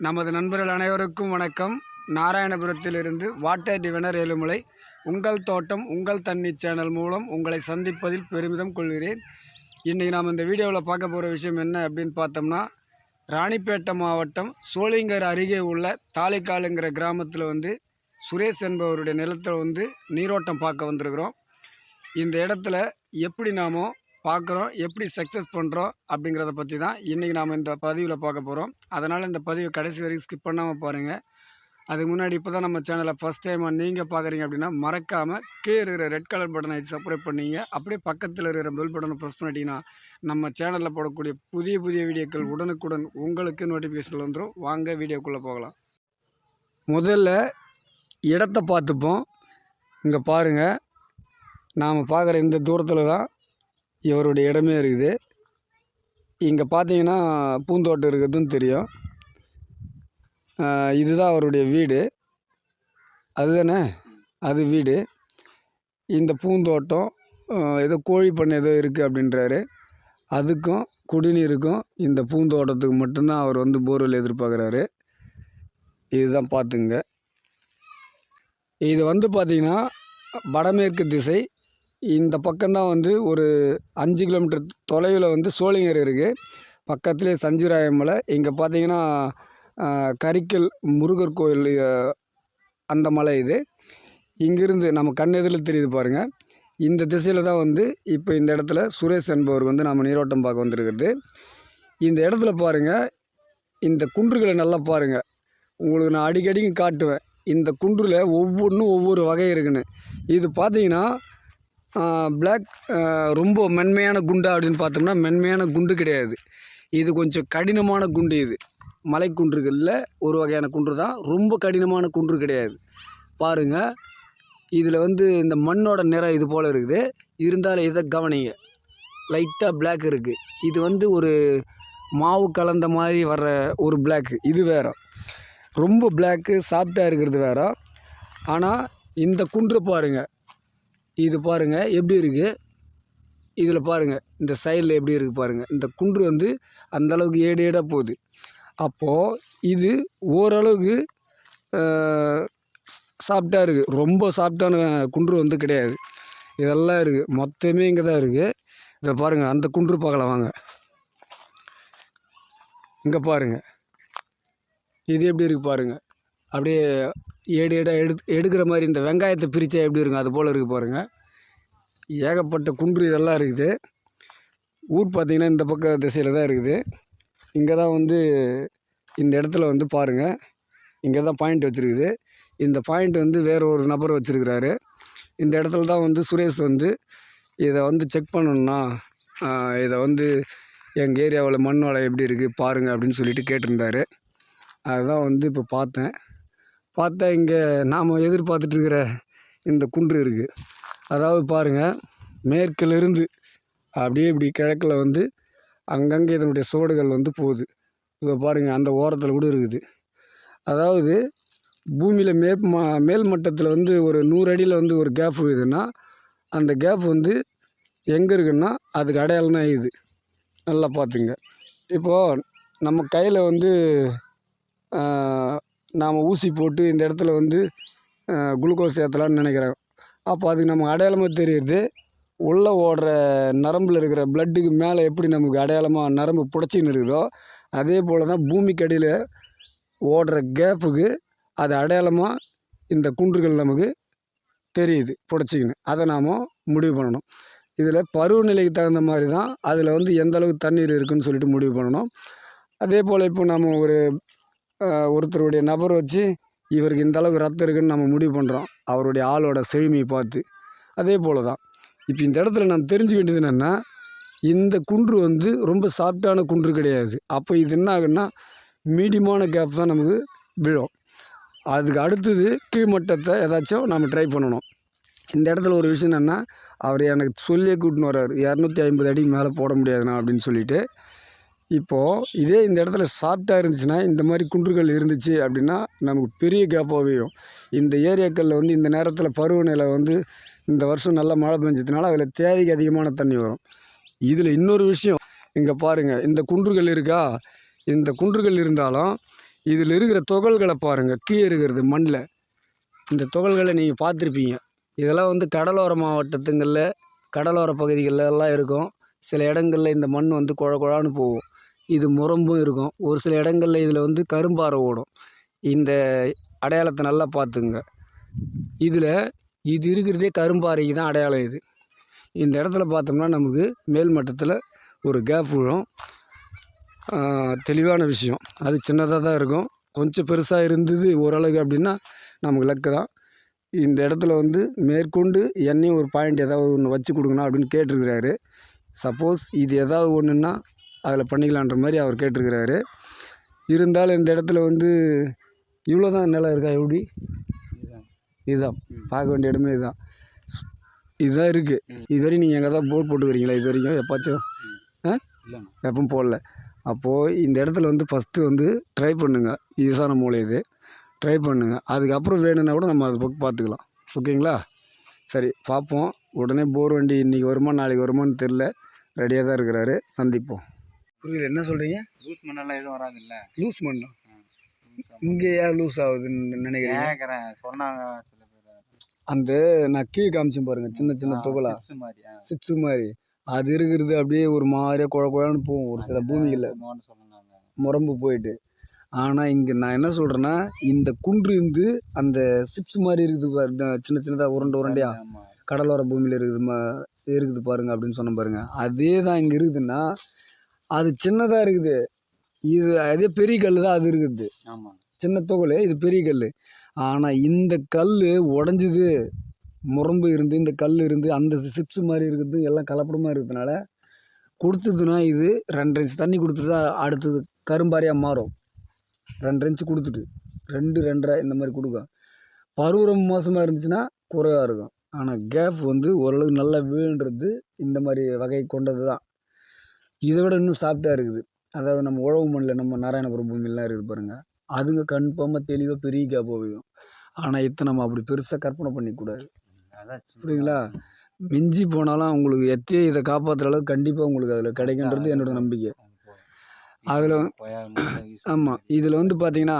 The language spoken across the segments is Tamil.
நமது நண்பர்கள் அனைவருக்கும் வணக்கம். நாராயணபுரத்திலிருந்து வாட்டர் டிவனர் ஏழுமலை. உங்கள் தோட்டம் உங்கள் தண்ணி சேனல் மூலம் உங்களை சந்திப்பதில் பெருமிதம் கொள்கிறேன். இன்றைக்கி நாம் இந்த வீடியோவில் பார்க்க போகிற விஷயம் என்ன அப்படின்னு பார்த்தோம்னா ராணிப்பேட்டை மாவட்டம் சோளிங்கர் அருகே உள்ள தாலிக்காலுங்கிற கிராமத்தில் வந்து சுரேஷ் என்பவருடைய நிலத்தில் வந்து நீரோட்டம் பார்க்க வந்திருக்கிறோம். இந்த இடத்துல எப்படி நாமோ பார்க்குறோம். எப்படி சக்ஸஸ் பண்ணுறோம் அப்படிங்கிறத பற்றி தான் இன்றைக்கி நாம் இந்த பதிவில் பார்க்க போகிறோம் அதனால் இந்த பதிவை கடைசி வரைக்கும் ஸ்கிப் பண்ணாமல் பாருங்கள் அதுக்கு முன்னாடி இப்போ தான் நம்ம சேனலை ஃபஸ்ட் டைமாக நீங்கள் பார்க்குறீங்க அப்படின்னா மறக்காமல் கீழே இருக்கிற ரெட் கலர் பட்டனை சப்ஸ்கிரைப் பண்ணிங்க. அப்படியே பக்கத்தில் இருக்கிற பெல் பட்டனை ப்ரெஸ் பண்ணிட்டீங்கன்னா நம்ம சேனலில் போடக்கூடிய புதிய புதிய வீடியோக்கள் உடனுக்குடன் உங்களுக்கு நோட்டிஃபிகேஷன் வந்துடும் வாங்க வீடியோக்குள்ளே போகலாம். முதல்ல இடத்த பார்த்துப்போம். இங்கே பாருங்கள் நாம் பார்க்குற இந்த தூரத்தில் தான் இவருடைய இடமே இருக்குது. இங்கே பார்த்தீங்கன்னா பூந்தோட்டம் இருக்கிறதுன்னு தெரியும். இதுதான் அவருடைய வீடு. அதுதானே? அது வீடு. இந்த பூந்தோட்டம் ஏதோ கோழி பண்ணை ஏதோ இருக்குது அப்படின்றாரு. அதுக்கும் குடிநீருக்கும் இந்த பூந்தோட்டத்துக்கு மட்டும்தான் அவர் வந்து போர்வெல் எதிர்பார்க்குறாரு. இதுதான் பார்த்துங்க. இது வந்து பார்த்திங்கன்னா வடமேற்கு திசை இந்த பக்கம்தான் வந்து ஒரு அஞ்சு கிலோமீட்டர் தொலைவில் வந்து சோளிங்கர் இருக்குது பக்கத்துலேயே சஞ்சிராயம் மலை. இங்கே பார்த்தீங்கன்னா கரிக்கல் முருகர் கோயில் அந்த மலை இது. இங்கிருந்து நம்ம கண் எதிரில் தெரியுது பாருங்கள் இந்த திசையில் தான் வந்து இப்போ இந்த இடத்துல சுரேஷ் என்பவர் வந்து நம்ம நீரோட்டம் பார்க்க வந்திருக்கிறது. இந்த இடத்துல பாருங்கள் இந்த குன்றுகளை நல்லா பாருங்கள் உங்களுக்கு நான் அடிக்கடிக்கு காட்டுவேன். இந்த குன்றில் ஒவ்வொன்றும் ஒவ்வொரு வகை இருக்குன்னு. இது பார்த்தீங்கன்னா பிளாக் ரொம்ப மென்மையான குண்டா அப்படின்னு பார்த்தோம்னா மென்மையான குண்டு கிடையாது. இது கொஞ்சம் கடினமான குண்டு இது. மலைக்குன்றுகளில் ஒரு வகையான குன்று தான். ரொம்ப கடினமான குன்று கிடையாது. பாருங்கள் இதில் வந்து இந்த மண்ணோட நிறம் இது போல் இருக்குது. இருந்தாலும் இதை கவனிங்க. லைட்டாக பிளாக் இருக்குது இது வந்து ஒரு மாவு கலந்த மாதிரி வர்ற ஒரு Black. இது வேறு. ரொம்ப பிளாக்கு சாஃப்டாக இருக்கிறது வேறு. ஆனால் இந்த குன்று பாருங்கள் இது பாருங்கள் எப்படி இருக்குது இதில் பாருங்கள் இந்த சைடில் எப்படி இருக்குது பாருங்கள் இந்த குன்று வந்து அந்தளவுக்கு ஏடு ஏடாக போகுது. அப்போது இது ஓரளவுக்கு சாஃப்டாக இருக்குது ரொம்ப சாஃப்டான குன்று வந்து கிடையாது. இதெல்லாம் இருக்குது மொத்தமே இங்கே தான் இருக்குது இதை பாருங்கள் அந்த குன்று பார்க்கலாம் வாங்க. இங்கே பாருங்கள் இது எப்படி இருக்குது பாருங்கள் அப்படியே ஏடு ஏடாக எடு எடுக்கிற மாதிரி இந்த வெங்காயத்தை பிரித்தா எப்படி இருக்கும்? அது போல் இருக்குது பாருங்கள் ஏகப்பட்ட குன்று இதெல்லாம் இருக்குது. ஊர் பார்த்திங்கன்னா இந்த பக்க திசையில் தான் இருக்குது. இங்கே தான் வந்து இந்த இடத்துல வந்து பாருங்கள் இங்கே தான் பாயிண்ட் வச்சுருக்குது. இந்த பாயிண்ட் வந்து வேறு ஒரு நபர் வச்சுருக்கிறாரு. இந்த இடத்துல தான் வந்து சுரேஷ் வந்து இதை வந்து செக் பண்ணணும்னா இதை வந்து எங்கள் ஏரியாவில் மண் வளம் எப்படி இருக்குது பாருங்கள் அப்படின்னு சொல்லிட்டு கேட்டிருந்தாரு. அதுதான் வந்து இப்போ பார்த்தேன். பார்த்தா இங்கே நாம் எதிர்பார்த்துட்ருக்கிற இந்த குன்று இருக்குது அதாவது பாருங்கள் மேற்கிலிருந்து அப்படியே இப்படி கிழக்கில் வந்து அங்கங்கே இதனுடைய சோடுகள் வந்து போகுது. இப்போ பாருங்கள் அந்த ஓரத்தில் கூட இருக்குது. அதாவது பூமியில் மே ம மேல் மட்டத்தில் வந்து ஒரு நூறு அடியில் வந்து ஒரு கேப் இருக்குதுன்னா அந்த கேப் வந்து எங்கே இருக்குன்னா அதுக்கு அடையாளம் தான் இது. நல்லா பார்த்துங்க. இப்போது நம்ம கையில் வந்து நாம் ஊசி போட்டு இந்த இடத்துல வந்து குளுக்கோஸ் ஏற்றலான்னு நினைக்கிறேன். அப்போ அதுக்கு நமக்கு அடையாளமாக தெரியுது உள்ளே ஓடுற நரம்பில் இருக்கிற பிளட்டுக்கு மேலே எப்படி நமக்கு அடையாளமாக நரம்பு புடைச்சின்னு இருக்குதோ அதே போல் தான் பூமிக்கு அடியில் ஓடுற கேப்புக்கு அது அடையாளமாக இந்த குன்றுகள் நமக்கு தெரியுது புடைச்சிக்கின்னு. அதை நாம் முடிவு பண்ணணும். இதில் பருவநிலைக்கு தகுந்த மாதிரி தான் அதில் வந்து எந்த அளவுக்கு தண்ணீர் இருக்குன்னு சொல்லிட்டு முடிவு பண்ணணும். அதே போல் இப்போ நம்ம ஒரு ஒருத்தருடைய நபர் வச்சு இவருக்கு இந்த அளவுக்கு ரத்தம் இருக்குன்னு நம்ம முடிவு பண்ணுறோம் அவருடைய ஆளோட செழுமையை பார்த்து. அதே போல் தான் இப்போ இந்த இடத்துல நம்ம தெரிஞ்சுக்க வேண்டியது என்னென்னா இந்த குன்று வந்து ரொம்ப சாஃப்டான குன்று கிடையாது. அப்போ இது என்ன ஆகுன்னா மீடியமான கேப் தான் நமக்கு விழும். அதுக்கு அடுத்தது கீழ்மட்டத்தை ஏதாச்சும் நம்ம ட்ரை பண்ணணும். இந்த இடத்துல ஒரு விஷயம் என்னென்னா அவர் எனக்கு சொல்லியே கூட்டின்னு வர்றாரு. இரநூத்தி ஐம்பது அடிக்கு மேலே போட முடியாதுண்ணா அப்படின்னு சொல்லிட்டு இப்போது இதே இந்த இடத்துல சாஃப்டாக இருந்துச்சுன்னா இந்த மாதிரி குன்றுகள் இருந்துச்சு அப்படின்னா நமக்கு பெரிய கேப்பாக வீழும் இந்த ஏரியாக்களில் வந்து இந்த நேரத்தில் பருவநிலை வந்து இந்த வருஷம் நல்லா மழை பெஞ்சதுனால அதில் தேவைக்கு அதிகமான தண்ணி வரும். இதில் இன்னொரு விஷயம் இங்கே பாருங்கள் இந்த குன்றுகள் இருக்கா? இந்த குன்றுகள் இருந்தாலும் இதில் இருக்கிற துகள்களை பாருங்கள் கீழே இருக்கிறது மண்ணில் இந்த துகள்களை நீங்கள் பார்த்துருப்பீங்க. இதெல்லாம் வந்து கடலோர மாவட்டத்துங்களில் கடலோர பகுதிகளில் எல்லாம் இருக்கும். சில இடங்களில் இந்த மண் வந்து குழ குழான்னு போகும். இது முரம்பும் இருக்கும். ஒரு சில இடங்களில் இதில் வந்து கரும்பாறை ஓடும். இந்த அடையாளத்தை நல்லா பார்த்துங்க. இதில் இது இருக்கிறதே கரும்பாறைக்கு தான் அடையாளம் இது. இந்த இடத்துல பார்த்தோம்னா நமக்கு மேல் மட்டத்தில் ஒரு கேப் விழும். தெளிவான விஷயம். அது சின்னதாக தான் இருக்கும். கொஞ்சம் பெருசாக இருந்தது ஓரளவுக்கு அப்படின்னா நமக்கு லக்கு தான். இந்த இடத்துல வந்து மேற்கொண்டு என்னையும் ஒரு பாயிண்ட் ஏதாவது ஒன்று வச்சு கொடுக்கணும் அப்படின்னு கேட்டிருக்கிறாரு. சப்போஸ் இது ஏதாவது ஒன்றுன்னா அதில் பண்ணிக்கலான்ற மாதிரி அவர் கேட்டிருக்கிறாரு. இருந்தாலும் இந்த இடத்துல வந்து இவ்வளோ தான் நிலம் இருக்கா எப்படி? இதுதான். பார்க்க வேண்டிய இடமே இதுதான். இதுதான் இருக்குது இது வரைக்கும் நீங்கள் எங்கே தான் போர் போட்டுக்கிறீங்களா? இது வரைக்கும் எப்பாச்சும் ஆ? எப்பவும் போடல. அப்போது இந்த இடத்துல வந்து ஃபஸ்ட்டு வந்து ட்ரை பண்ணுங்கள் ஈசான மூலை இது. ட்ரை பண்ணுங்கள் அதுக்கப்புறம் வேணும்னா கூட நம்ம அது பக்கம் பார்த்துக்கலாம். ஓகேங்களா? சரி பார்ப்போம். உடனே போர் வண்டி இன்றைக்கி வருமா நாளைக்கு வருமான்னு தெரில ரெடியாக தான் இருக்கிறாரு. சந்திப்போம். புரியல என்ன சொல்கிறீங்க லூஸ் மண்ணெல்லாம் எதுவும் வராதுல்ல? லூஸ் பண்ணலாம் இங்கே ஏன் லூஸ் ஆகுதுன்னு நினைக்கிறீங்க? கேட்குறேன் சொன்னாங்க சில பேர். அந்த நான் கீழே காமிச்சேன் பாருங்கள் சின்ன சின்ன துகளா. சிப்ஸு மாதிரி அது இருக்கிறது அப்படியே ஒரு மாதிரியாக குழ குழன்னு போகும் ஒரு சில பூமிகளில். முரம்பு போயிட்டு. ஆனால் இங்கே நான் என்ன சொல்கிறேன்னா இந்த குன்று இருந்து அந்த சிப்ஸ் மாதிரி இருக்குது பாரு, சின்ன சின்னதாக உருண்டை உருண்டையா? கடலோர பூமியில் இருக்குது இருக்குது பாருங்க அப்படின்னு சொன்ன பாருங்க. அதே தான் இங்கே இருக்குதுன்னா அது சின்னதாக இருக்குது. இது அதே பெரிய கல் தான் அது இருக்குது. ஆமா. சின்ன துகள் இது பெரிய கல் ஆனால் இந்த கல் உடஞ்சிது முரம்பு இருந்து இந்த கல் இருந்து அந்த சிப்ஸ் மாதிரி இருக்குது எல்லாம் கலப்படமாக இருக்கிறதுனால கொடுத்ததுன்னா இது ரெண்டு இன்ச் தண்ணி கொடுத்துட்டு தான் அடுத்தது கரும்பாரியாக மாறும். ரெண்டு இன்ச்சு கொடுத்துட்டு ரெண்டு ரெண்டரை இந்த மாதிரி கொடுக்கும். பருவம் மோசமாக இருந்துச்சுன்னா குறைவாக இருக்கும். ஆனால் கேப் வந்து ஓரளவுக்கு நல்லா வீழ்ன்றது இந்த மாதிரி வகை கொண்டது தான் இதை விட இன்னும் சாஃப்டாக இருக்குது. அதாவது நம்ம உழவு மண்ணில் நம்ம நாராயணபுரம் பூமியெலாம் இருக்குது பாருங்கள் அதுங்க கன்ஃபார்மாக தெளிவாக பெரிய கேப் வைக்கும் ஆனால் இதை நம்ம அப்படி பெருசாக கற்பனை பண்ணிக்கூடாது புரியுங்களா மிஞ்சி போனாலும் உங்களுக்கு எத்தையே இதை காப்பாற்றுற அளவுக்கு கண்டிப்பாக உங்களுக்கு அதில் கிடைக்குன்றது என்னோட நம்பிக்கை. அதுல ஆமாம் இதில் வந்து பார்த்தீங்கன்னா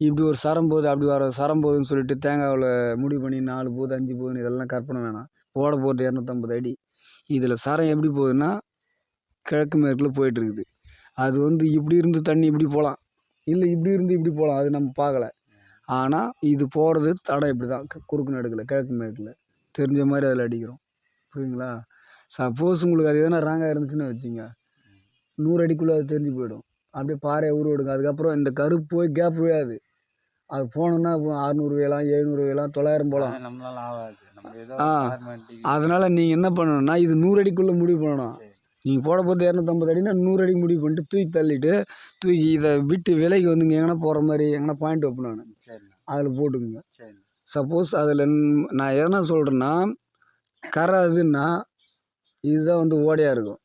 இப்படி ஒரு சரம் போகுது அப்படி வர சரம் போகுதுன்னு சொல்லிட்டு தேங்காவில் முடிவு பண்ணி நாலு போகுது அஞ்சு போகுதுன்னு இதெல்லாம் கற்பனை வேணாம். போட போகிறது இரநூத்தம்பது அடி. இதில் சரம் எப்படி போகுதுன்னா கிழக்கு மேற்கில் போயிட்டு இருக்குது அது வந்து இப்படி இருந்து தண்ணி இப்படி போகலாம் இல்லை இப்படி இருந்து இப்படி போகலாம் அது நம்ம பார்க்கல. ஆனால் இது போகிறது தடம் இப்படி தான் குறுக்கு நடுக்கில் கிழக்கு மேற்கில். தெரிஞ்ச மாதிரி அதில் அடிக்கிறோம். புரியுங்களா சப்போஸ் உங்களுக்கு அது எதனா ராங்காக இருந்துச்சுன்னு வச்சுங்க. நூறு அடிக்குள்ளே அது தெரிஞ்சு போயிடும். அப்படியே பாறையை உருவ எடுங்க அதுக்கப்புறம் இந்த கருப்பு போய் கேப் விழாது. அது போனோம்னா அறுநூறு வேலாம் எழுநூறு வேலாம் தொள்ளாயிரம் போகலாம் நம்மளால ஆகாது. ஆ. அதனால் நீங்கள் என்ன பண்ணணும்னா இது நூறு அடிக்குள்ளே முடிவு பண்ணணும். நீங்கள் போட போகிறது இரநூத்தம்பது அடினா நூறு அடி முடிவு பண்ணிட்டு தூக்கி தள்ளிட்டு தூக்கி இதை விட்டு விலைக்கு வந்துங்க எங்கன்னா போகிற மாதிரி எங்கன்னா பாயிண்ட் வைப்பேன் நான் அதில் போட்டுக்குங்க. சரி சப்போஸ் அதில் நான் எதனா சொல்கிறேன்னா கரை அதுன்னா இதுதான் வந்து ஓடையாக இருக்கும்.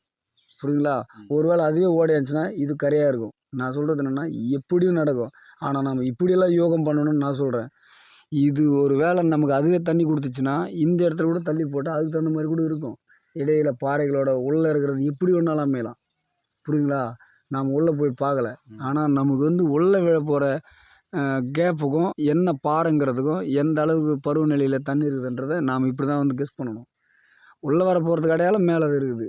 புரியுங்களா ம். ஒருவேளை அதுவே ஓடையா இருந்துச்சுன்னா இது கரையாக இருக்கும். நான் சொல்கிறது என்னென்னா எப்படியும் நடக்கும். ஆனால் நம்ம இப்படியெல்லாம் யோகம் பண்ணணும்னு நான் சொல்கிறேன் இது ஒரு வேளை நமக்கு அதுவே தண்ணி கொடுத்துச்சுன்னா இந்த இடத்துல கூட தள்ளி போட்டால் அதுக்கு தகுந்த மாதிரி கூட இருக்கும். இடையில பாறைகளோட உள்ளே இருக்கிறது எப்படி ஒன்றாலும் அமையலாம். புரியுங்களா நாம் உள்ளே போய் பார்க்கல. ஆனால் நமக்கு வந்து உள்ளே விழ போகிற கேப்புக்கும் என்ன பாறைங்கிறதுக்கும் எந்த அளவுக்கு பருவநிலையில் தண்ணி இருக்குதுன்றதை நாம் இப்படி தான் வந்து கெஸ் பண்ணணும். உள்ளே வர போகிறதுக்கு அடையாளம் மேலே இருக்குது.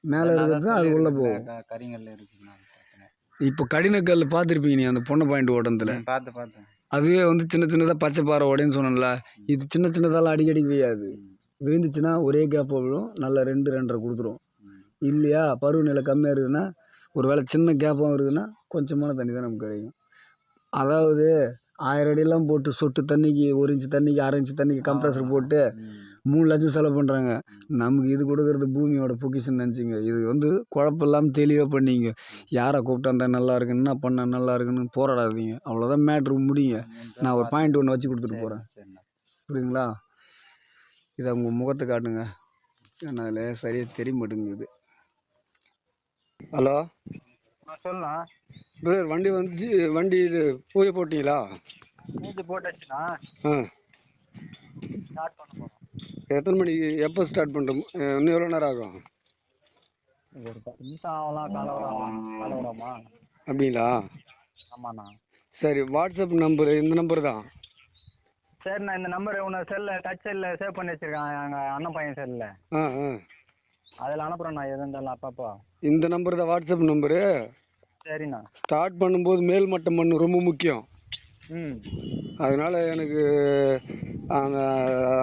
மேலே இருக்கிறது தான் அது உள்ளே போகும். க- கரிங்கல்ல இருக்குண்ணா பார்த்தேன். இப்போ கடினக்கல் பார்த்துருப்பீங்க நீ அந்த பொண்ணை பாயிண்ட் ஓட்டத்தில் பார்த்து பார்த்தேன் அதுவே வந்து சின்ன சின்னதாக பச்சை பாறை உடைன்னு சொன்னேன்ல. இது சின்ன சின்னதாலாம் அடிக்கடி பெய்யாது. விழுந்துச்சுன்னா ஒரே கேப்பாக விழும். நல்லா ரெண்டு ரெண்டரை கொடுத்துரும். இல்லையா? பருவநிலை கம்மியாக இருக்குதுன்னா ஒரு வேளை சின்ன கேப்பாகவும் இருக்குதுன்னா கொஞ்சமான தண்ணி தான் நமக்கு கிடைக்கும். அதாவது ஆயிரம் அடியெல்லாம் போட்டு சொட்டு தண்ணிக்கு ஒரு இன்ச்சு தண்ணிக்கு அரை இன்ச்சு தண்ணிக்கு கம்ப்ரஸர் போட்டு. மூணு லட்சம் செலவு பண்ணுறாங்க நமக்கு இது கொடுக்கறது பூமியோட பொக்கிஷன் நினச்சிங்க. இது வந்து குழப்பம் இல்லாமல் தெளிவாக பண்ணிங்க. யாரை கூப்பிட்டா இருந்தால் நல்லா இருக்குன்னு என்ன பண்ண நல்லா இருக்குன்னு போராடாதீங்க. அவ்வளோதான் மேட்ரு முடியுங்க. நான் ஒரு பாயிண்ட் ஒன்று வச்சு கொடுத்துட்டு போகிறேன் சரிண்ணா புரியுதுங்களா? இதை உங்கள் முகத்தை காட்டுங்க. ஏன்னா அதில் சரியாக தெரிய மாட்டேங்குது. ஹலோ? சொல்லலாம் பிரதர் வண்டி வந்து வண்டி இது பூஜை போட்டிங்களா? மூஞ்சி போட்டாச்சுண்ணா. ஆ. ஸ்டார்ட் பண்ண போகிறோம் எத்தனை மணிக்கு எப்போ ஸ்டார்ட் பண்ணுறோம் இன்னும் எவ்வளோ நேரம் ஆகும்? ஒரு பத்து நிமிஷம் ஆகலாம் கலவரமா அப்படிங்களா? ஆமாண்ணா. சரி வாட்ஸ்அப் நம்பரு இந்த நம்பர் தான். சரிண்ணா இந்த நம்பர் உன்னை செல்லில் டச் செல்லில் சேவ் பண்ணி வச்சிருக்கான். எங்கள் அண்ணன் பையன் செல்லில் ஆ ஆ அதில் அனுப்புகிறேண்ணா எது இருந்தாலும் அப்பப்போ. இந்த நம்பர் தான் வாட்ஸ்அப் நம்பரு சரிண்ணா. ஸ்டார்ட் பண்ணும்போது மேல் மட்டம் மண் ரொம்ப முக்கியம். ம். அதனால் எனக்கு அந்த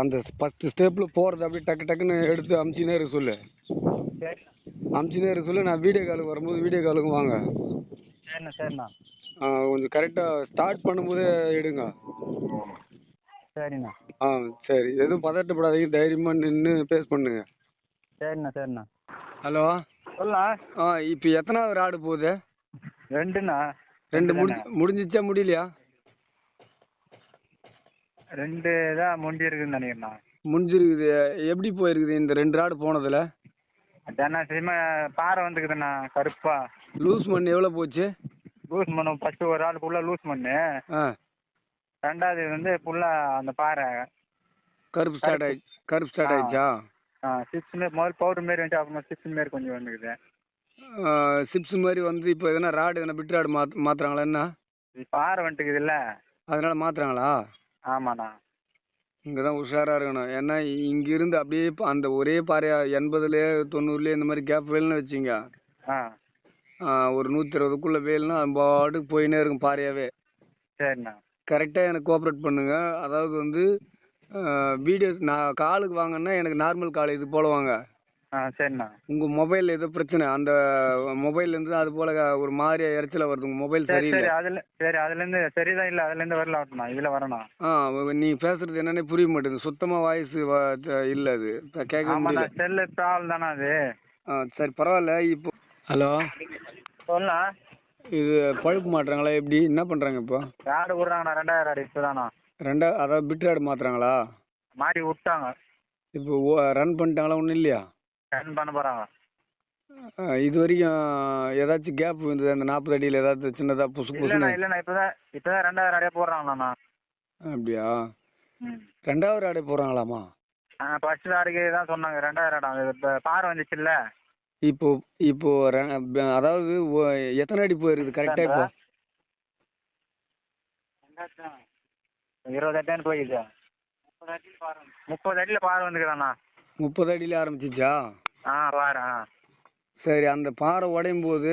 அந்த ஃபஸ்ட்டு ஸ்டெப்பில் போகிறது அப்படியே டக்கு டக்குன்னு எடுத்து அமுச்சினே இருக்க சொல்லு. சரிண்ணா அமுச்சினே இருக்க சொல்லு. நான் வீடியோ காலுக்கு வரும்போது வீடியோ காலுக்கு வாங்க. சரிண்ணா சரிண்ணா. ஆ, கொஞ்சம் கரெக்டாக ஸ்டார்ட் பண்ணும்போதே எடுங்க. சரிண்ணா. ஆ சரி. எதுவும் பதட்டப்படாதீங்க. தைரியமாக நின்று பேஸ் பண்ணுங்க. சரிண்ணா சரிண்ணா. ஹலோ? சொல்லலாம் ஆ இப்போ எத்தனாவது ஆடு போகுது? ரெண்டுண்ணா. ரெண்டு முடி முடிஞ்சிச்சா முடியலையா? ரெண்டு தான் முண்டி இருக்குதுன்னு நினைக்கிறேண்ணா. முடிஞ்சிருக்குது. எப்படி போயிருக்குது இந்த ரெண்டு ஆடு போனதில்? அதாண்ணா பாறை வந்துக்குதுண்ணா கருப்பா. லூஸ் மண் எவ்வளோ போச்சு? லூஸ் மண்ணு ஃபஸ்ட்டு ஒரு ஆள் ஃபுல்லாக லூஸ் மண்ணு. ரெண்டாவது வந்து ஃபுல்லாக அந்த பாறை. கருப்பு ஸ்டார்ட் ஆயிடுச்சு கருப்பு ஸ்டார்ட். ஆயிடுச்சா? ஆ சிப்ஸ் மாரி முதல்ல பவுடர் மாரி வந்துச்சு அப்புறமா சிப்ஸ் மாரி கொஞ்சம் வந்துக்குது சிப்ஸ் மாதிரி வந்து இப்போ எதனா ராடு எதனா பிட் ராடு மாத் மாற்றுறாங்களா என்ன? பாறை வந்துக்குதுல்ல அதனால மாற்றுறாங்களா ஆமாண்ணா. இங்கே தான் உஷாராக இருக்கணும். ஏன்னா இங்கிருந்து அப்படியே அந்த ஒரே பாறையா எண்பதுலேயே தொண்ணூறுலேயே இந்த மாதிரி கேப் வேல்னு வச்சிங்க ஒரு நூற்றி இருபதுக்குள்ளே வேல்னா அது பாட்டுக்கு போயினே இருக்கும் பாறையாவே. சரிண்ணா. கரெக்டாக எனக்கு கோஆப்ரேட் பண்ணுங்க. அதாவது வந்து வீடியோஸ் நான் காலுக்கு வாங்கன்னா எனக்கு நார்மல் கால் இது போல வாங்க. ஆ சரிண்ணா. உங்கள் மொபைல் ஏதோ பிரச்சனை அந்த மொபைல்லேருந்து அது போல் ஒரு மாதிரியா இறைச்சலாக வருது உங்கள் மொபைல் சரி சரியில்லை. அதில் சரி அதுலேருந்து சரிதான் இல்லை அதுலேருந்து வரல ஆகட்டும்ண்ணா இதில் வரணும். ஆ நீ பேசுறது என்னன்னே புரிய மாட்டேங்குது சுத்தமாக வாய்ஸ் இல்லை அது. கேட்க ஆமாண்ணா முடியல. செல்லு ப்ராப்ளம் தானே அது. ஆ சரி பரவாயில்ல இப்போ ஹலோ? சொல்லலாம் இது பழுப்பு மாட்டுறாங்களா எப்படி? என்ன பண்ணுறாங்க இப்போ? ஆடு விட்றாங்கண்ணா ரெண்டாயிரம் ஆடு இப்போ தானா? ரெண்டா அதாவது பிட் ஆடு மாத்துறாங்களா? மாறி விட்டாங்க. இப்போ ரன் பண்ணிட்டாங்களா ஒன்றும் இல்லையா? ரன் பண்ண போகிறாங்க ஆ, இது வரைக்கும் ஏதாச்சும் கேப் இருந்தது? அந்த நாற்பது அடியில் ஏதாச்சும் சின்னதாக புசு புசுன்னு? இல்லைண்ணா இப்போ தான் இப்போ தான் ரெண்டாயிரம் ஆடே போடுறாங்கண்ணா அப்படியா? ரெண்டாவது ஆடே போகிறாங்களாமா ஆ ஃபஸ்ட்டு ஆடுக்கு தான் சொன்னாங்க ரெண்டாயிரம் ஆடம் இப்போ பாறை வந்துச்சுல்ல? இப்போ இப்போ ரெ- ப- அதாவது ஒ- எத்தனை அடி போயிருக்குது? கரெக்டாக இப்போ? இருபது போயிடுச்சு முப்பது அடியில் பாறை வந்துக்குதாண்ணா முப்பது அடியில் ஆரம்பிச்சிச்சா? ஆ பாரு ஆ. சரி அந்த பாறை உடையும் போது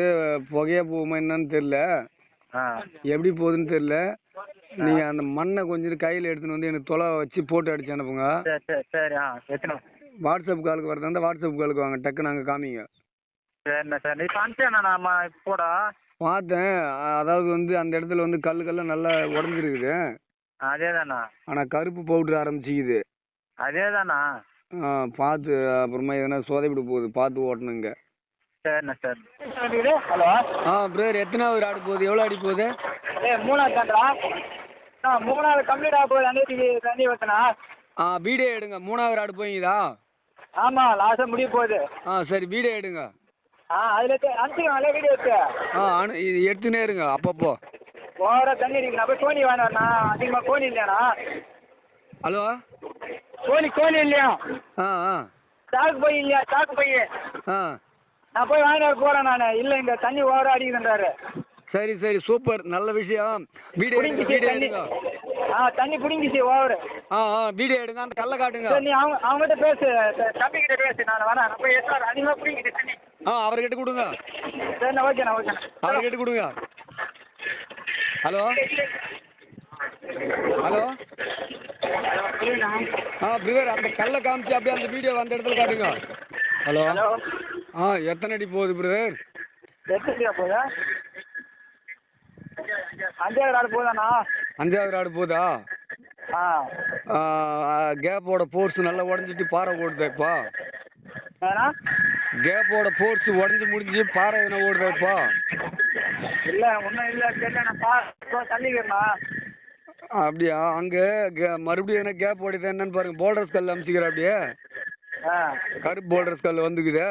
புகையா போகுமா என்னன்னு தெரில ஆ. எப்படி போகுதுன்னு தெரில நீங்கள் அந்த மண்ணை கொஞ்சம் கையில் எடுத்துன்னு வந்து எனக்கு தொலை வச்சு போட்டு அடிச்சு அனுப்புங்க. சரி சரி சரி ஆ. எத்தனை? வாட்ஸ்அப் காலுக்கு வரதா இருந்தால் வாட்ஸ்அப் காலுக்கு வாங்க. டக்குன்னு அங்கே காமிங்க. சரிண்ணா சரி. இப்போ அனுப்பிச்சேண்ணா நம்ம போட. பார்த்தேன். அதாவது வந்து அந்த இடத்துல வந்து கல் கல்லாம் நல்லா உடஞ்சிருக்குது. அதே தாண்ணா ஆனால் கருப்பு பவுட்ரு ஆரம்பிச்சிக்குது. அதே தாண்ணா ஆ, பார்த்து அப்புறமா எதனா சொதப்பிட போகுது. பார்த்து ஓட்டணுங்க. சரிண்ணா சரி. ஹலோ. ஆ பிரதர் எத்தனாவது ஆடு போகுது? எவ்வளோ அடி போகுது? ஏ மூணாவது தாண்டா ஆ மூணாவது கம்ப்ளீட் ஆக போகுது. அன்னைக்கு தண்ணி ஊற்றினா ஆ வீடியோ எடுங்க. மூணாவது ஆடு போயிங்களா ஆமாம் லாஸ்ட்டாக முடிய போகுது. ஆ சரி வீடியோ எடுங்க. ஆ அதில் அனுப்பிச்சுக்கோங்களே வீடியோ எடுத்து ஆ அனு இது எடுத்துனே இருங்க அப்பப்போ. ஓவராக தண்ணி அடிக்கணும் போய் கோழி வேணாண்ணா அதிகமாக கோழி இல்லையாண்ணா? ஹலோ? கோழி கோழி இல்லையா? ஆ ஆ. சாக்கு போய் இல்லையா சாக்கு போய் ஆ. நான் போய் வாங்கிட்டு வர போகிறேன் நான். இல்லை இங்கே தண்ணி ஓவராக அடிக்குதுன்றாரு. சரி சரி சூப்பர் நல்ல விஷயம். வீடியோ எடுங்க வீடியோ எடுங்க. ஆ தண்ணி பிடிங்கிச்சு ஓவர். ஆ ஆ வீடியோ எடுங்க அந்த கல்லை காட்டுங்க. சரி நீ அவங்க அவங்ககிட்ட பேசு தம்பி கிட்ட பேசு நான் வரேன். நான் போய் எத்தனை அதிகமாக பிடிங்கிச்சு தண்ணி ஆ அவர்கிட்ட கொடுங்க. சரிண்ணா ஓகேண்ணா ஓகேண்ணா. அவர்கிட்ட கொடுங்க. ஹலோ? ஹலோ? ஆ பிரதர் அந்த கல்லை காமிச்சு அப்படியே அந்த வீடியோ அந்த இடத்துல காட்டுங்க. ஹலோ? ஹலோ? ஆ எத்தனை அடி போகுது பிரதர் எத்தனை போதா அஞ்சாவது ஆள் போதாண்ணா அஞ்சாவது ஆடு போதா? கேப்போட ஃபோர்ஸ் நல்லா உடஞ்சிட்டு பாறை ஓடுதாப்பா ஏண்ணா கேப்போட ஃபோர்ஸ் உடஞ்சி முடிஞ்சு பாறை எதனா ஓடுதாப்பா இல்லை ஒன்றும் இல்லை தெரியல நான் பா தள்ளிக்கிறேண்ணா அப்படியா? அங்கே மறுபடியும் எதனா கேப் ஓடிதா என்னன்னு பாருங்க. போல்டர்ஸ் கல் அமுச்சிக்கிற அப்படியே? கருப்பு போல்டர்ஸ் கல் வந்துக்குதே?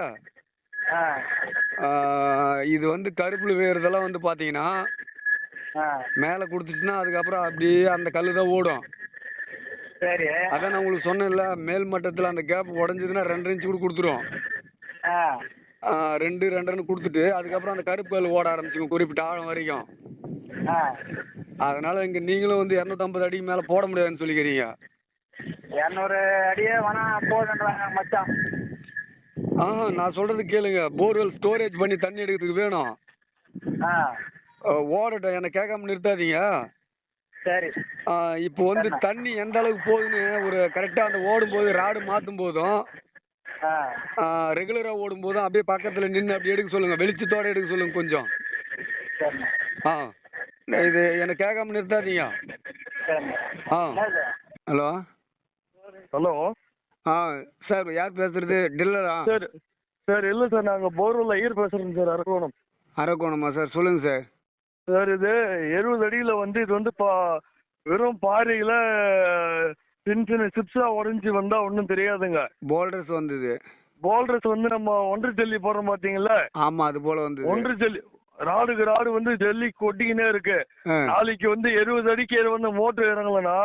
இது வந்து கருப்பில் வேறுதெல்லாம் வந்து பார்த்தீங்கன்னா மேலே கொடுத்துச்சுன்னா அதுக்கப்புறம் அப்படியே அந்த கல் தான் ஓடும். சரி. அதான் நான் உங்களுக்கு சொன்னேன்ல மேல் மட்டத்தில் அந்த கேப் உடஞ்சதுன்னா ரெண்டு இன்ச்சு கூட கொடுத்துரும். ரெண்டு ரெண்டுன்னு கொடுத்துட்டு அதுக்கப்புறம் அந்த கருப்பு கல் ஓட ஆரம்பிச்சுக்கும் குறிப்பிட்ட ஆழம் வரைக்கும். அதனால் இங்கே நீங்களும் வந்து இரநூத்தம்பது அடிக்கு மேலே போட முடியாதுன்னு சொல்லிக்கிறீங்க. இரநூறு அடியே வேணா போதுன்றாங்க மச்சான். ஆ நான் சொல்கிறது கேளுங்க. போர்வெல் ஸ்டோரேஜ் பண்ணி தண்ணி எடுக்கிறதுக்கு வேணும். ஓடட்டும் என்னை கேட்காம நிறுத்தாதீங்க. சரி. ஆ, இப்போ வந்து தண்ணி எந்த அளவுக்கு போகுதுன்னு ஒரு கரெக்டாக அந்த ஓடும்போது ராடு மாற்றும் போதும். ரெகுலராக ஓடும்போதும் அப்படியே பக்கத்தில் நின்று அப்படி எடுக்க சொல்லுங்கள் வெளிச்சத்தோட எடுக்க சொல்லுங்கள் கொஞ்சம். ஆ. இது என்னை கேட்காம நிறுத்தாதீங்க. ஆ. ஹலோ? ஹலோ? ஆ சார் யார் பேசுறது? டில்லரா? சார் சார் இல்லை சார் நாங்கள் போர்வெல் ஐயர் பேசுகிறோங்க சார் அரக்கோணம். அரக்கோணமா சார்? சொல்லுங்கள் சார். சார் இது எழுபது அடியில் வந்து இது வந்து பா வெறும் பாறையில் சின்ன சின்ன சிப்ஸாக உடஞ்சி வந்தால் ஒன்றும் தெரியாதுங்க. போல்டர்ஸ் வந்தது. போல்டர்ஸ் வந்து நம்ம ஒன்று ஜல்லி போடுறோம் பார்த்தீங்களா ஆமாம் அது போல் வந்தது. ஒன்று ஜல்லி ராடுக்கு ராடு வந்து ஜல்லி கொட்டிக்கினே இருக்கு. நாளைக்கு வந்து எழுபது அடிக்கு வந்து மோட்டர் இறங்கலனா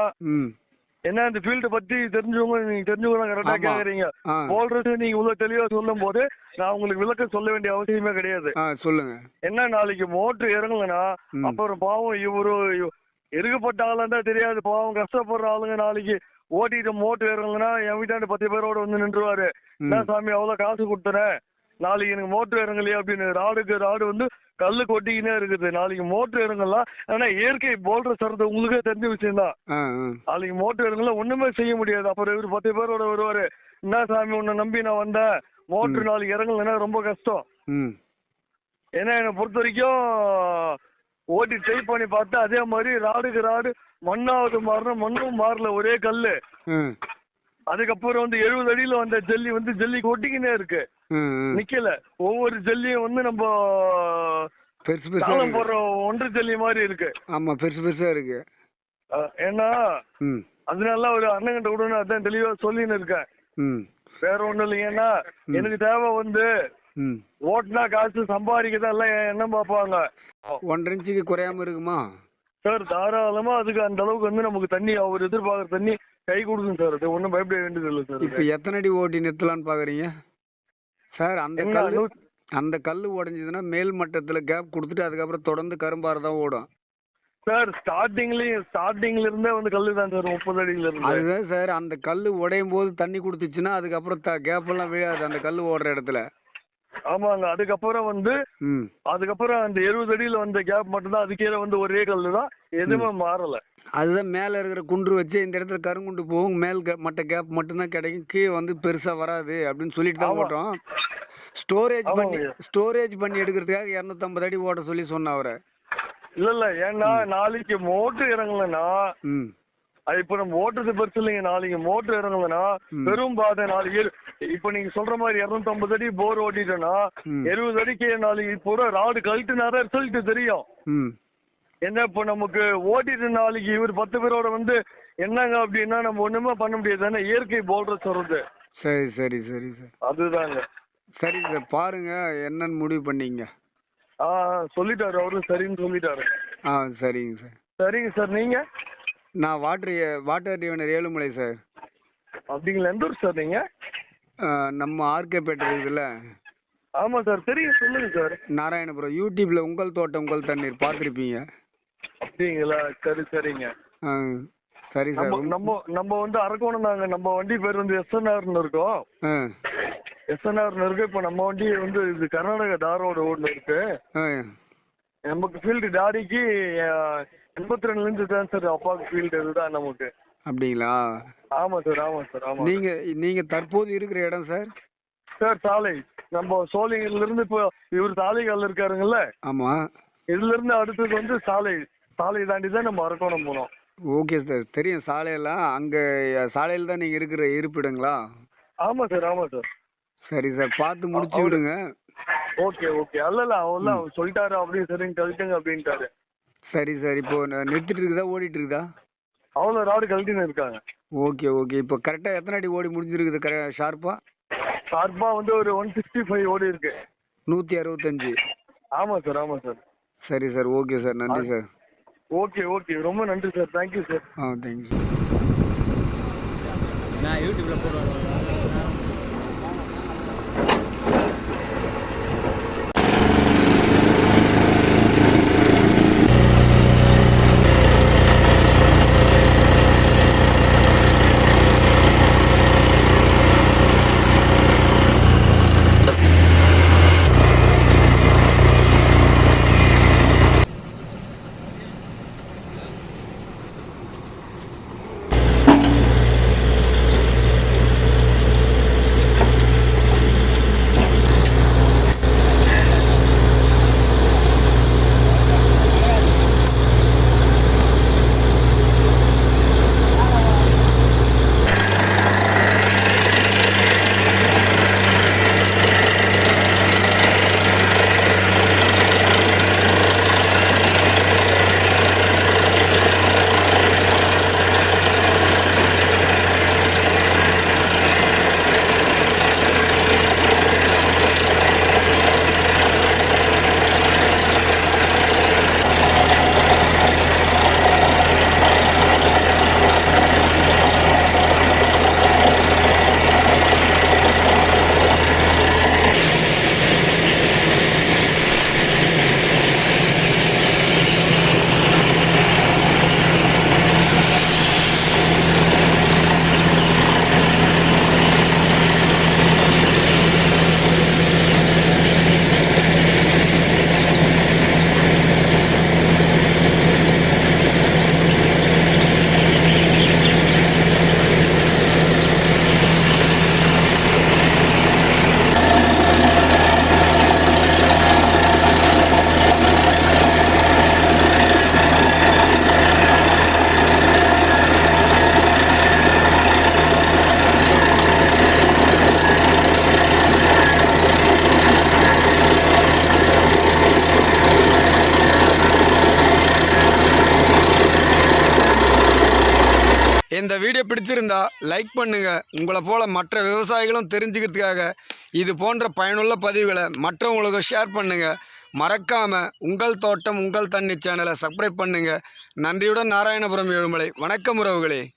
என்ன இந்த ஃபீல்டை பற்றி தெரிஞ்சவங்க நீங்கள் தெரிஞ்சவங்க கரெக்டாக ஆமா. கேட்குறீங்க ஆ. போல்டர்ஸ் நீங்கள் இவ்வளோ தெளிவாக சொல்லும் போது நான் உங்களுக்கு விளக்கம் சொல்ல வேண்டிய அவசியமே கிடையாது. ஆ சொல்லுங்கள் என்ன நாளைக்கு மோட்டர் இறங்கலனா. அப்புறம் பாவம் இவரு இவ- இருக்கப்பட்ட ஆளுந்தா தெரியாது. பாவம் கஷ்டப்படுற ஆளுங்க நாளைக்கு ஓட்டிட்டு மோட்டர் இறங்கலனா என் வீட்டாண்டு பத்து பேரோட வந்து நின்றுவாரு. என்ன சாமி அவ்வளவு காசு கொடுத்துறேன் நாளைக்கு எனக்கு மோட்டர் இறங்கலையே அப்படின்னு ராடுக்கு ராடு வந்து கல்லு கொட்டிக்கினே இருக்குது. நாளைக்கு மோட்டர் இறங்கலாம் ஆனா இயற்கை போல்டர் சரது உங்களுக்கே தெரிஞ்ச விஷயம் தான் நாளைக்கு மோட்டர் இறங்கல ஒண்ணுமே செய்ய முடியாது. அப்புறம் இவர் பத்து பேரோட வருவாரு. என்ன சாமி உன்னை நம்பி நான் வந்தேன். மோட்டர் நாளைக்கு இறங்கலைன்னா ரொம்ப கஷ்டம். ஏன்னா என்னை பொறுத்த வரைக்கும் ஓட்டி ட்ரை பண்ணி பார்த்தா அதே மாதிரி ராடுக்கு ராடு மண்ணாவது மாறணும் மண்ணும் மாறல ஒரே கல் ம். அதுக்கப்புறம் வந்து எழுபது அடியில் வந்த ஜல்லி வந்து ஜல்லி கொட்டிக்கினே இருக்கு. நிக்கல. ஒவ்வொரு ஜல்லியும் வந்து நம்ம பெருசு இருக்கு. போடுற ஒன்று ஜல்லி மாதிரி இருக்கு. ஆமாம் பெருசு பெருசாக இருக்கு. ஏன்னா அதனால ஒரு அண்ணன்கிட்ட கூட நான் அதான் தெளிவா சொல்லின்னு இருக்கேன். வேற ஒண்ணும் இல்லைங்கன்னா எனக்கு தேவை வந்து ஓட்டுனா காசு சம்பாதிக்கதான் எல்லாம் என்ன பார்ப்பாங்க. ஒன்றரை இன்ச்சுக்கு குறையாம இருக்குமா? சார் தாராளமா அதுக்கு அந்த அளவுக்கு வந்து நமக்கு தண்ணி அவர் எதிர்பார்க்குற தண்ணி கை கொடுக்கும் சார். அது ஒன்றும் பயப்பட வேண்டியது இல்லை சார். இப்போ எத்தனை அடி ஓட்டி நிறுத்தலாம்னு பார்க்குறீங்க சார் அந்த கல் அந்த கல் உடஞ்சதுன்னா மேல் மட்டத்தில் கேப் கொடுத்துட்டு அதுக்கப்புறம் தொடர்ந்து கரும்பாறு தான் ஓடும். சார் ஸ்டார்டிங்லயும் ஸ்டார்டிங்ல இருந்தே வந்து கல்லு தான் சார். முப்பது அடியில இருந்து அதுதான் சார் அந்த கல் உடையும் போது தண்ணி கொடுத்துச்சுன்னா அதுக்கப்புறம் த கேப்பெல்லாம் விழாது. அந்த கல் ஓடுற இடத்துல. ஆமாங்க. அதுக்கப்புறம் வந்து அதுக்கப்புறம் அந்த எழுபது அடியில வந்த கேப் மட்டும்தான் அதுக்கே வந்து ஒரே கல்லு தான். எதுவுமே மாறல. அதுதான் மேலே இருக்கிற குன்று வச்சு இந்த இடத்துல கருங்குண்டு போகும். மேல் மட்ட கேப் மட்டும்தான் கிடைக்கும். கீழே வந்து பெருசாக வராது அப்படின்னு சொல்லிட்டு தான். ஓட்டோம் ஸ்டோரேஜ் பண்ணி. ஸ்டோரேஜ் பண்ணி எடுக்கிறதுக்காக இரநூத்தம்பது அடி ஓட்ட சொல்லி சொன்ன அவரை. இல்ல இல்ல. ஏன்னா நாளைக்கு மோட்டர் இறங்கலன்னா இப்ப நம்ம ஓட்டுறது பெருசு இல்லைங்க. நாளைக்கு மோட்டர் இறங்கலன்னா. பெரும் பாதை நாளைக்கு இப்ப நீங்க சொல்ற மாதிரி இருநூத்தம்பது அடி போர் ஓட்டிட்டோம்னா. எழுபது அடிக்கு நாளைக்கு பூரா ராடு கழட்டுனாதான் ரிசல்ட் தெரியும். என்ன இப்போ நமக்கு ஓட்டிட்டு நாளைக்கு இவர் பத்து பேரோட வந்து என்னங்க அப்படின்னா நம்ம ஒண்ணுமே பண்ண முடியாது. தானே? இயற்கை போல்டர்ஸ் வருது சரி சரி சரி சார். அதுதாங்க. சரி சார் பாருங்க. என்னன்னு முடிவு பண்ணீங்க. ஆ சொல்லிட்டாரு. அவரும் சரின்னு சொல்லிட்டாரு. ஆ சரிங்க சார். சரிங்க சார். நீங்க? நான் water water diviner Ezhumalai sir. அப்படிங்களா? எந்த ஊர் சார் நீங்க? ஆ, நம்ம ஆர்கேபேட்டை இருக்குதுல்ல. ஆமா சார் தெரியும் சொல்லுங்க சார். நாராயணபுரம். யூடியூப்ல உங்கள் தோட்டம் உங்கள் தண்ணீர் பார்த்துருப்பீங்க. அப்படிங்களா? சரி சரிங்க. ஆ சரி சார். நம்ம நம்ம வந்து அரக்கோணம் தாங்க. நம்ம வண்டி பேர் வந்து எஸ்என்ஆர்னு இருக்கோம். எஸ்என்ஆர்னு இருக்கு. இப்போ நம்ம வண்டி வந்து இது கர்நாடகா தாரோட ஓடுல இருக்கு. நமக்கு ஃபீல்டு டாடிக்கு எண்பத்தி ரெண்டுலேருந்து தான் சார் அப்பாவுக்கு ஃபீல்டு இதுதான் நமக்கு. அப்படிங்களா? ஆமாம் சார் ஆமாம் சார் ஆமாம் நீங்க நீங்க தற்போது இருக்கிற இடம் சார்? சார் சாலை. நம்ம சோழிங்கர்ல இருந்து இப்போ இவர் சாலைகள் இருக்காருங்கல்ல? ஆமா. இதுல இருந்து அடுத்தது வந்து சாலை. சாலை தாண்டி தான் நம்ம அரக்கோணம் போனோம். ஓகே சார் தெரியும் சாலையெல்லாம். அங்க சாலையில் தான் நீங்க இருக்கிற இருப்பிடங்களா? ஆமா சார் ஆமா சார். சரி சார் பார்த்து முடிச்சு விடுங்க. Okay okay. அல்ல அவர்லாம் அவர் சொல்லிட்டாரு அப்படின்னு சரிங்க கழட்டுங்க அப்படின்ட்டாரு. சரி சார். இப்போ நிறுத்திட்டு இருக்குதா ஓடிட்டு இருக்குதா அவ்வளோ ராடு கழட்டின்னு இருக்காங்க. Okay okay. இப்போ கரெக்டாக எத்தனை அடி ஓடி முடிஞ்சிருக்குது? கரெ ஷார்ப்பாக ஷார்ப்பா வந்து ஒரு ஒன் சிக்ஸ்டி ஃபைவ் ஓடி இருக்கு. நூற்றி அறுபத்தஞ்சு. ஆமா சார் ஆமா சார் சரி சார் ஓகே சார் நன்றி சார் ஓகே ஓகே. ரொம்ப நன்றி சார் தேங்க்யூ சார் ஆ தேங்க்யூ சார் நான் யூடியூப்ல போடுவேன். இந்த வீடியோ பிடிச்சிருந்தா லைக் பண்ணுங்க. உங்களை போல மற்ற விவசாயிகளும் தெரிஞ்சுக்கிறதுக்காக இது போன்ற பயனுள்ள பதிவுகளை மற்றவங்களுக்கு ஷேர் பண்ணுங்க. மறக்காம உங்கள் தோட்டம் உங்கள் தண்ணி சேனலை சப்ஸ்கிரைப் பண்ணுங்க. நன்றியுடன் நாராயணபுரம் ஏழுமலை. வணக்கம் உறவுகளே.